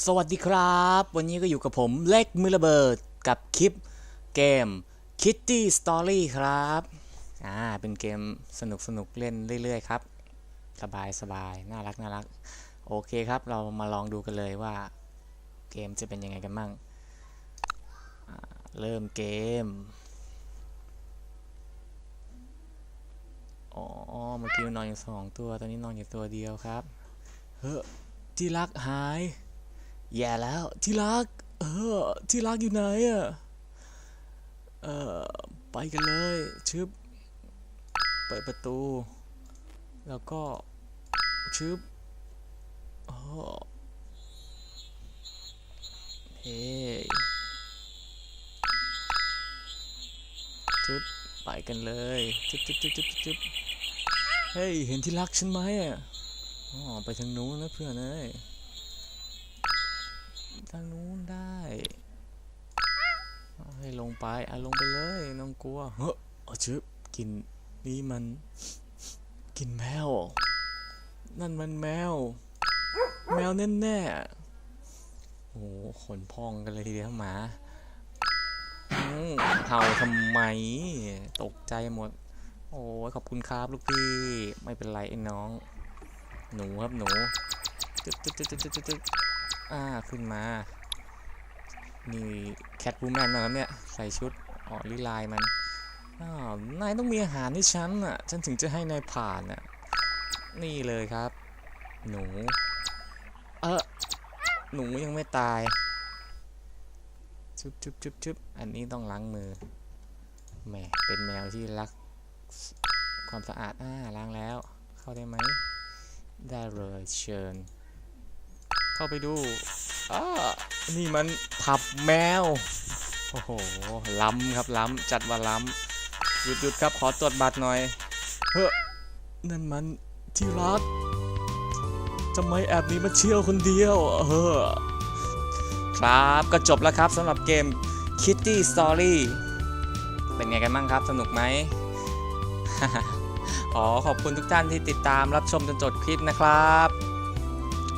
สวัสดีครับ วันนี้ก็อยู่กับผมเล็กมือระเบิดกับคลิปเกม Kitty Story ครับอ่าเป็นเกมสนุกสนุกเล่นเรื่อย ๆ ครับ สบายสบายน่ารักน่ารัก โอเคครับ เรามาลองดูกันเลยว่าเกมจะเป็นยังไงกันบ้างเริ่มเกมอ๋อเมื่อกี้นนอนอยู่สองตัว ตอนนี้นอนอยู่ตัวเดียวครับ เฮ้อที่รักหาย แย่แล้วที่รัก เออ ที่รักอยู่ไหนอะเออไปกันเลยชึบเปิดประตู แล้วก็ชึบอ๋อเฮ้ชึบไปกันเลยชึบชึบชึบชึบชึบเฮ้ยเห็นที่รักฉันไหมอะอ๋อไปทางนู้นนะเพื่อนเอ้ย ทางนู้นได้ให้ลงไปอะลงไปเลยน้องกลัวเฮ้อเอาชึบกินนี่มันกินแมว นั่นมันแมว แมวแน่ๆโอ้ขนพองกันเลยทีเดียวหมาเห่าทำไม ตกใจหมด โอ้ขอบคุณครับลูกพี่ ไม่เป็นไรไอ้น้อง หนูครับหนู จึ๊บจึ๊บจึ๊บจึ๊บจึ๊บ อ่าขึ้นมานี่แคทบูแมนนะครับเนี่ยใส่ชุดอ๋อลิลายมันอ้าวนายต้องมีอาหารให้ฉันอะฉันถึงจะให้นายผ่านอะนี่เลยครับ หนู เออหนูยังไม่ตายชุบชุบชุบชุบอันนี้ต้องล้างมือแหมเป็นแมวที่รักความสะอาดอ่าล้างแล้ว เข้าได้ไหมได้เลยเชิญ เข้าไปดูอ้านี่มันผับแมว โอ้โห ล้ำครับล้ำจัดว่าล้ำหยุดหยุดครับขอตรวจบัตรหน่อย เฮ้อนั่นมันที่รักทำไมแอบหนี้มาเที่ยวคนเดียว เออ ครับก็จบแล้วครับสำหรับเกม Kitty Story เป็นไงกันบ้างครับ สนุกไหมอ๋อขอบคุณทุกท่านที่ติดตามรับชมจนจบคลิปนะครับ